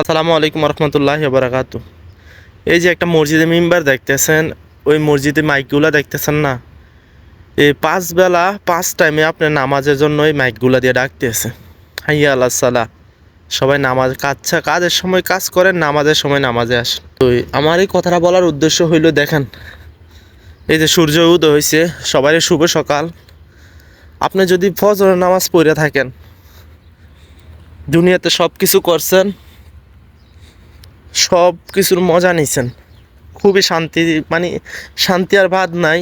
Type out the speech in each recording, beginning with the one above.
আসসালামু আলাইকুম রহমতুল্লাহ বারাকাত এই যে একটা মসজিদে মেম্বার দেখতেছেন, ওই মসজিদে মাইকগুলা দেখতেছেন না? এই পাঁচ বেলা, পাঁচ টাইমে আপনার নামাজের জন্য এই মাইকগুলা দিয়ে ডাকতেছে হাইয়া আল্লাহ সালা। সবাই নামাজ কাজছা কাজের সময় কাজ করেন, নামাজের সময় নামাজে আসেন। তো আমার এই কথাটা বলার উদ্দেশ্য হইল, দেখেন, এই যে সূর্য উদয় হয়েছে সবারই শুভ সকাল। আপনি যদি ফজর নামাজ পড়ে থাকেন, দুনিয়াতে সব কিছু করছেন সব কিছুর মজা নিছেন। খুবই শান্তি মানে শান্তি আর বাদ নাই।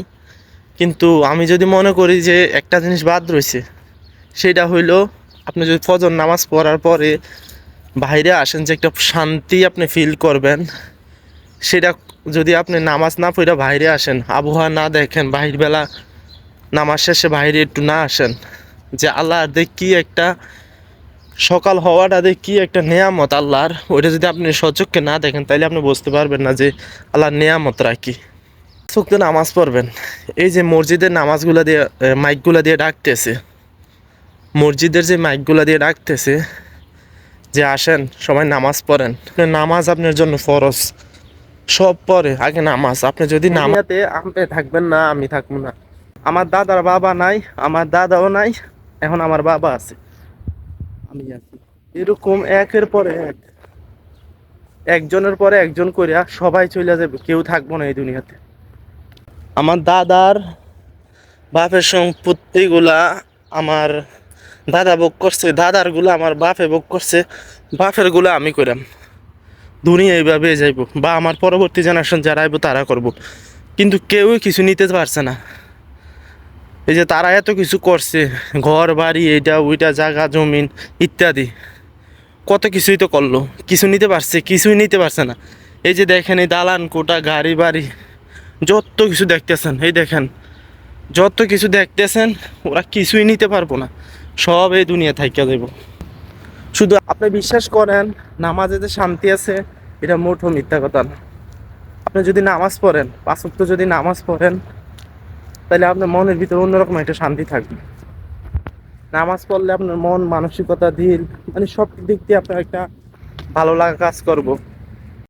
কিন্তু আমি যদি মনে করি যে একটা জিনিস বাদ রয়েছে সেটা হইল আপনি যদি ফজর নামাজ পড়ার পরে বাইরে আসেন যে একটা শান্তি আপনি ফিল করবেন, সেটা যদি আপনি নামাজ না পড়ে বাইরে আসেন, আবহাওয়া না দেখেন বাহির বেলা নামাজ শেষে বাইরে একটু না আসেন, যে আল্লাহ দেখ কি একটা সকাল হওয়াটা দেখ কি একটা নেয়ামত আল্লাহর। ওইটা যদি আপনি সচক্ষে না দেখেন তাহলে আপনি বুঝতে পারবেন না যে আল্লাহর নেয়ামতরা কি। চোখতে নামাজ পড়বেন। এই যে মসজিদের নামাজগুলো দিয়ে মাইকগুলো দিয়ে ডাকতেছে। মসজিদের যে মাইকগুলো দিয়ে ডাকতেছে, যে আসেন, সবাই নামাজ পড়েন। নামাজ আপনার জন্য ফরজ। সব পরে, আগে নামাজ। আপনি যদি নামাতে আপনি থাকবেন না, আমি থাকব না। আমার দাদার বাবা নাই, আমার দাদাও নাই, এখন আমার বাবা আছে। আমি আছি। এরকম একের পরে এক। একজনের পরে একজন করিয়া সবাই চলে যাবে কেউ থাকব না এই দুনিয়াতে। আমার দাদার বাপের সম্পত্তিগুলা আমার দাদা ভোগ করছে দাদারগুলা আমার বাপে ভোগ করছে বাপেরগুলা আমি করাম দুনিয়া এইভাবে যাইব, বা আমার পরবর্তী জেনারেশন যারা আইব তারা করব। কিন্তু কেউই কিছু নিতে পারছে না। এই যে তারা এত কিছু করছে, ঘর, বাড়ি, এইটা, ওইটা, জায়গা, জমিন ইত্যাদি। কত কিছুই তো করল, কিছু নিতে পারছে, কিছুই নিতে পারছে না। এই যে দেখেন এই দালান কোটা, গাড়ি, বাড়ি, যত কিছু দেখতেছেন, এই দেখেন, যত কিছু দেখতেছেন, ওরা কিছুই নিতে পারব না। সব এই দুনিয়া থাইকা দেব শুধু আপনি বিশ্বাস করেন, নামাজে যে শান্তি আছে, এটা মোটো মিথ্যা কথা না। আপনি যদি নামাজ পড়েন, পাঁচ যদি নামাজ পড়েন তাহলে আপনার মনের ভিতরে অন্যরকম একটা শান্তি থাকবে। নামাজ পড়লে আপনার মন, মানসিকতা ধীর মানে সব দিক দিয়ে আপনার একটা ভালো লাগা কাজ করব।